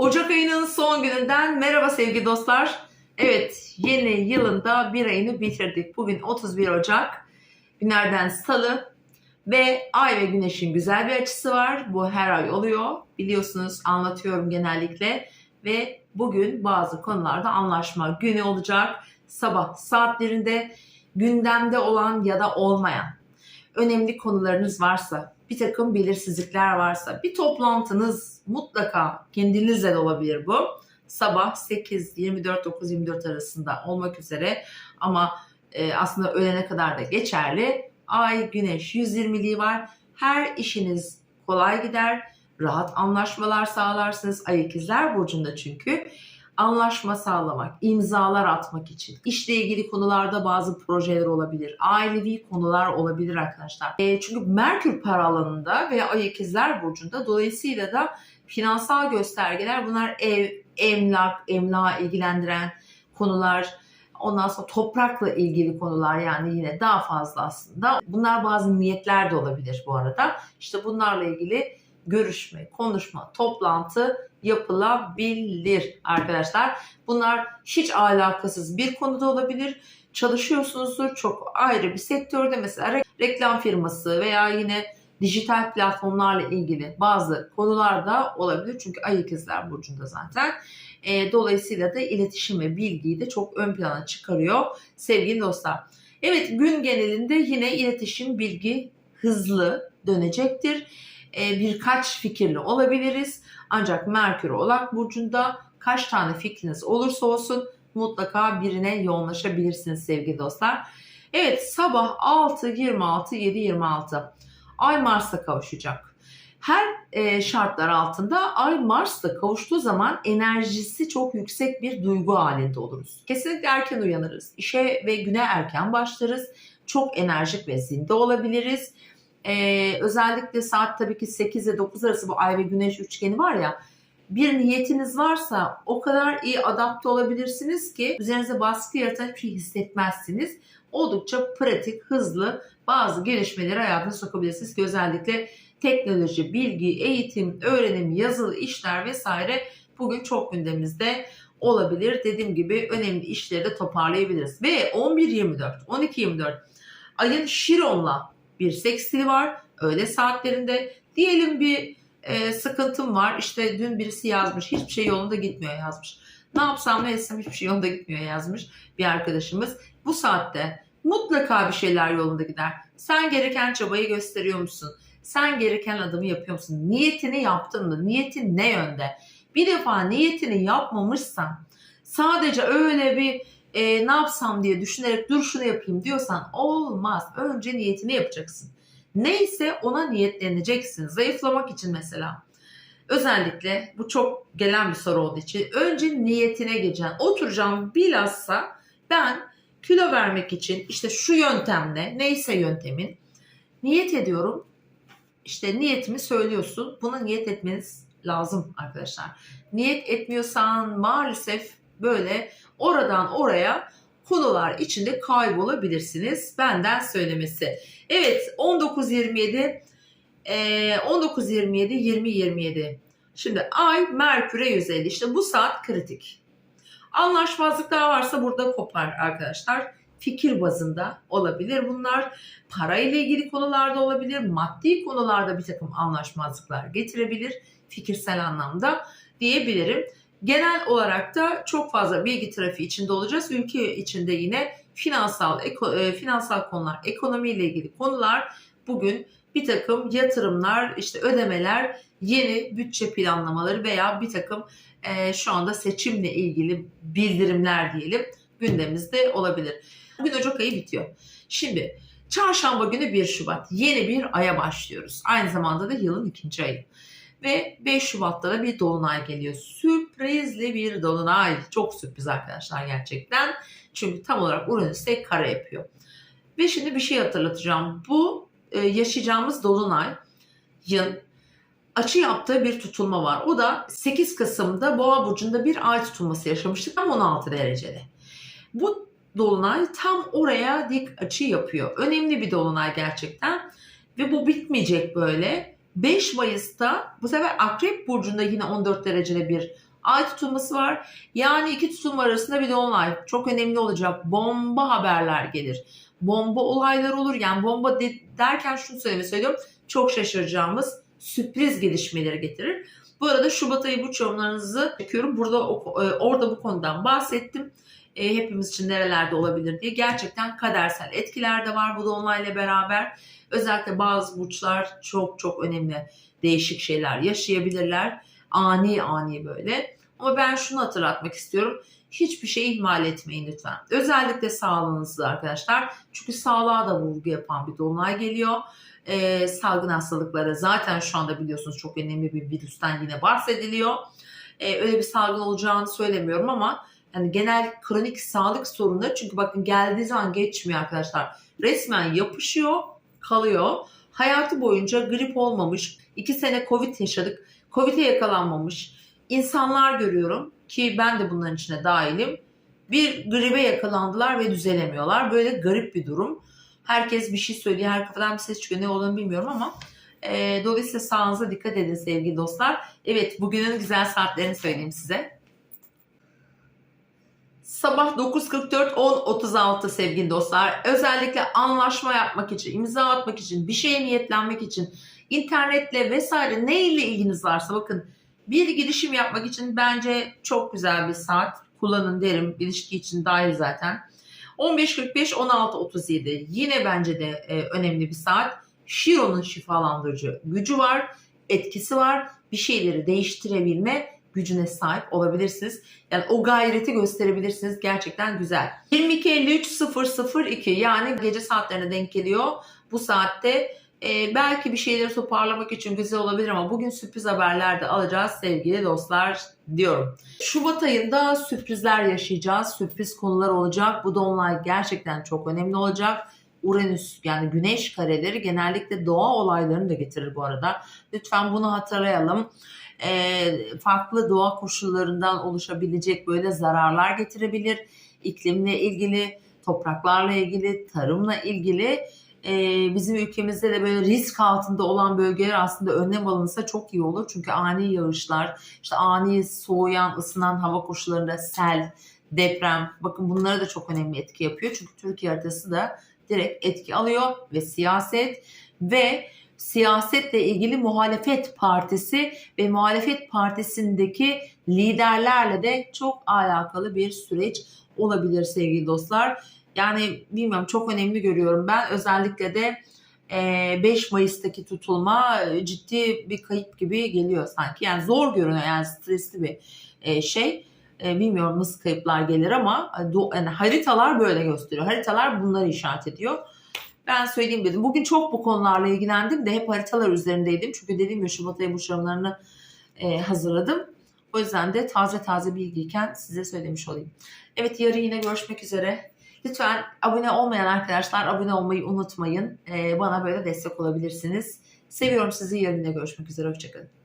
Ocak ayının son gününden merhaba sevgili dostlar. Evet yeni yılında bir ayını bitirdik. Bugün 31 Ocak. Günlerden salı ve ay ve güneşin güzel bir açısı var. Bu her ay oluyor. Biliyorsunuz anlatıyorum genellikle. Ve bugün bazı konularda anlaşma günü olacak. Sabah saatlerinde gündemde olan ya da olmayan önemli konularınız varsa, bir takım belirsizlikler varsa, bir toplantınız mutlaka kendinizle de olabilir bu. Sabah 8, 24, 9, 24 arasında olmak üzere ama e, aslında öğlene kadar da geçerli. Ay, güneş 120'liği var. Her işiniz kolay gider. Rahat anlaşmalar sağlarsınız. Ay ikizler burcunda çünkü anlaşma sağlamak, imzalar atmak için, işle ilgili konularda bazı projeler olabilir, ailevi konular olabilir arkadaşlar. E, çünkü Merkür para alanında veya Ay ikizler burcunda dolayısıyla da finansal göstergeler bunlar ev, emlak, emlağa ilgilendiren konular, ondan sonra toprakla ilgili konular yani yine daha fazla aslında. Bunlar bazı niyetler de olabilir bu arada. İşte bunlarla ilgili görüşme, konuşma, toplantı yapılabilir arkadaşlar. Bunlar hiç alakasız bir konuda olabilir. Çalışıyorsunuzdur çok ayrı bir sektörde mesela re- reklam firması veya yine dijital platformlarla ilgili bazı konularda olabilir. Çünkü ay ikizler burcunda zaten. E, dolayısıyla da iletişim ve bilgiyi de çok ön plana çıkarıyor sevgili dostlar. Evet gün genelinde yine iletişim, bilgi hızlı dönecektir. E, birkaç fikirli olabiliriz. Ancak Merkür Oğlak Burcu'nda kaç tane fikriniz olursa olsun mutlaka birine yoğunlaşabilirsiniz sevgili dostlar. Evet sabah 6.26, 7.26 Ay Mars'a kavuşacak. Her e, şartlar altında Ay Mars'la kavuştuğu zaman enerjisi çok yüksek bir duygu halinde oluruz. Kesinlikle erken uyanırız. İşe ve güne erken başlarız. Çok enerjik ve zinde olabiliriz. Ee, özellikle saat tabii ki 8 ile 9 arası bu ay ve güneş üçgeni var ya bir niyetiniz varsa o kadar iyi adapte olabilirsiniz ki üzerinize baskı yaratan hiçbir şey hissetmezsiniz. Oldukça pratik, hızlı bazı gelişmeleri hayatına sokabilirsiniz ki özellikle teknoloji, bilgi, eğitim, öğrenim, yazılı işler vesaire bugün çok gündemimizde olabilir. Dediğim gibi önemli işleri de toparlayabiliriz. Ve 11-24, 12-24 ayın Şiron'la bir sekstili var öğle saatlerinde. Diyelim bir e, sıkıntım var. İşte dün birisi yazmış. Hiçbir şey yolunda gitmiyor yazmış. Ne yapsam ne etsem hiçbir şey yolunda gitmiyor yazmış bir arkadaşımız. Bu saatte mutlaka bir şeyler yolunda gider. Sen gereken çabayı gösteriyor musun? Sen gereken adımı yapıyor musun? Niyetini yaptın mı? Niyetin ne yönde? Bir defa niyetini yapmamışsan sadece öyle bir e, ne yapsam diye düşünerek dur şunu yapayım diyorsan olmaz. Önce niyetini yapacaksın. Neyse ona niyetleneceksin. Zayıflamak için mesela. Özellikle bu çok gelen bir soru olduğu için önce niyetine geçeceksin. Oturacağım bilhassa ben kilo vermek için işte şu yöntemle neyse yöntemin niyet ediyorum. İşte niyetimi söylüyorsun. Buna niyet etmeniz lazım arkadaşlar. Niyet etmiyorsan maalesef böyle oradan oraya konular içinde kaybolabilirsiniz. Benden söylemesi. Evet 19-27 e, 19-27 20-27 Şimdi ay Merkür'e 150 işte bu saat kritik. Anlaşmazlıklar varsa burada kopar arkadaşlar. Fikir bazında olabilir bunlar. Para ile ilgili konularda olabilir. Maddi konularda bir takım anlaşmazlıklar getirebilir. Fikirsel anlamda diyebilirim. Genel olarak da çok fazla bilgi trafiği içinde olacağız. Ülke içinde yine finansal eko, e, finansal konular, ekonomiyle ilgili konular bugün bir takım yatırımlar, işte ödemeler, yeni bütçe planlamaları veya bir takım e, şu anda seçimle ilgili bildirimler diyelim gündemimizde olabilir. Bugün Ocak ayı bitiyor. Şimdi çarşamba günü 1 Şubat yeni bir aya başlıyoruz. Aynı zamanda da yılın ikinci ayı. Ve 5 Şubat'ta da bir dolunay geliyor. Sürprizli bir dolunay. Çok sürpriz arkadaşlar gerçekten. Çünkü tam olarak Uranüs'te kare yapıyor. Ve şimdi bir şey hatırlatacağım. Bu e, yaşayacağımız dolunay yıl açı yaptığı bir tutulma var. O da 8 Kasım'da Boğa burcunda bir ay tutulması yaşamıştık ama 16 derecede. Bu dolunay tam oraya dik açı yapıyor. Önemli bir dolunay gerçekten. Ve bu bitmeyecek böyle. 5 Mayıs'ta bu sefer Akrep Burcu'nda yine 14 derecede bir Ay tutulması var. Yani iki tutulma arasında bir dolunay. Çok önemli olacak. Bomba haberler gelir. Bomba olaylar olur. Yani bomba de- derken şunu söylemek söylüyorum. Çok şaşıracağımız sürpriz gelişmeleri getirir. Bu arada Şubat ayı burç yorumlarınızı çekiyorum. Burada e, orada bu konudan bahsettim. E, hepimiz için nerelerde olabilir diye. Gerçekten kadersel etkiler de var bu dolunayla beraber. Özellikle bazı burçlar çok çok önemli değişik şeyler yaşayabilirler. Ani ani böyle. Ama ben şunu hatırlatmak istiyorum. Hiçbir şeyi ihmal etmeyin lütfen. Özellikle sağlığınızda arkadaşlar. Çünkü sağlığa da vurgu yapan bir dolunay geliyor. Ee, salgın hastalıklara zaten şu anda biliyorsunuz çok önemli bir virüsten yine bahsediliyor. Ee, öyle bir salgın olacağını söylemiyorum ama yani genel kronik sağlık sorunları çünkü bakın geldiği zaman geçmiyor arkadaşlar. Resmen yapışıyor, kalıyor. Hayatı boyunca grip olmamış, iki sene Covid yaşadık, Covid'e yakalanmamış insanlar görüyorum ki ben de bunların içine dahilim. Bir gribe yakalandılar ve düzelemiyorlar. Böyle garip bir durum. Herkes bir şey söylüyor, her kafadan bir ses çıkıyor. Ne olduğunu bilmiyorum ama e, dolayısıyla sağlığınıza dikkat edin sevgili dostlar. Evet, bugünün güzel saatlerini söyleyeyim size. Sabah 9.44 10.36 sevgili dostlar. Özellikle anlaşma yapmak için, imza atmak için, bir şeye niyetlenmek için, internetle vesaire ne ile ilginiz varsa bakın bir girişim yapmak için bence çok güzel bir saat. Kullanın derim. İlişki için dahil zaten. 15.45 16.37 yine bence de e, önemli bir saat. Şiro'nun şifalandırıcı gücü var, etkisi var. Bir şeyleri değiştirebilme gücüne sahip olabilirsiniz. Yani o gayreti gösterebilirsiniz. Gerçekten güzel. 22.53.002 yani gece saatlerine denk geliyor. Bu saatte e, belki bir şeyleri toparlamak için güzel olabilir ama bugün sürpriz haberler de alacağız sevgili dostlar diyorum. Şubat ayında sürprizler yaşayacağız. Sürpriz konular olacak. Bu dolunay gerçekten çok önemli olacak. Uranüs yani güneş kareleri genellikle doğa olaylarını da getirir bu arada. Lütfen bunu hatırlayalım. E, farklı doğa koşullarından oluşabilecek böyle zararlar getirebilir. İklimle ilgili, topraklarla ilgili, tarımla ilgili e, bizim ülkemizde de böyle risk altında olan bölgeler aslında önlem alınsa çok iyi olur. Çünkü ani yağışlar, işte ani soğuyan, ısınan hava koşullarında sel, deprem, bakın bunlara da çok önemli etki yapıyor. Çünkü Türkiye haritası da direkt etki alıyor ve siyaset ve siyasetle ilgili muhalefet partisi ve muhalefet partisindeki liderlerle de çok alakalı bir süreç olabilir sevgili dostlar. Yani bilmiyorum çok önemli görüyorum ben. Özellikle de e, 5 Mayıs'taki tutulma e, ciddi bir kayıp gibi geliyor sanki. Yani zor görünüyor yani stresli bir e, şey. E, bilmiyorum nasıl kayıplar gelir ama e, yani haritalar böyle gösteriyor. Haritalar bunları işaret ediyor. Ben söyleyeyim dedim. Bugün çok bu konularla ilgilendim de hep haritalar üzerindeydim. Çünkü dediğim gibi Şubat ayı burçlarımlarını e, hazırladım. O yüzden de taze taze bilgiyken size söylemiş olayım. Evet yarın yine görüşmek üzere. Lütfen abone olmayan arkadaşlar abone olmayı unutmayın. Ee, bana böyle destek olabilirsiniz. Seviyorum sizi. Yarın görüşmek üzere. Hoşçakalın.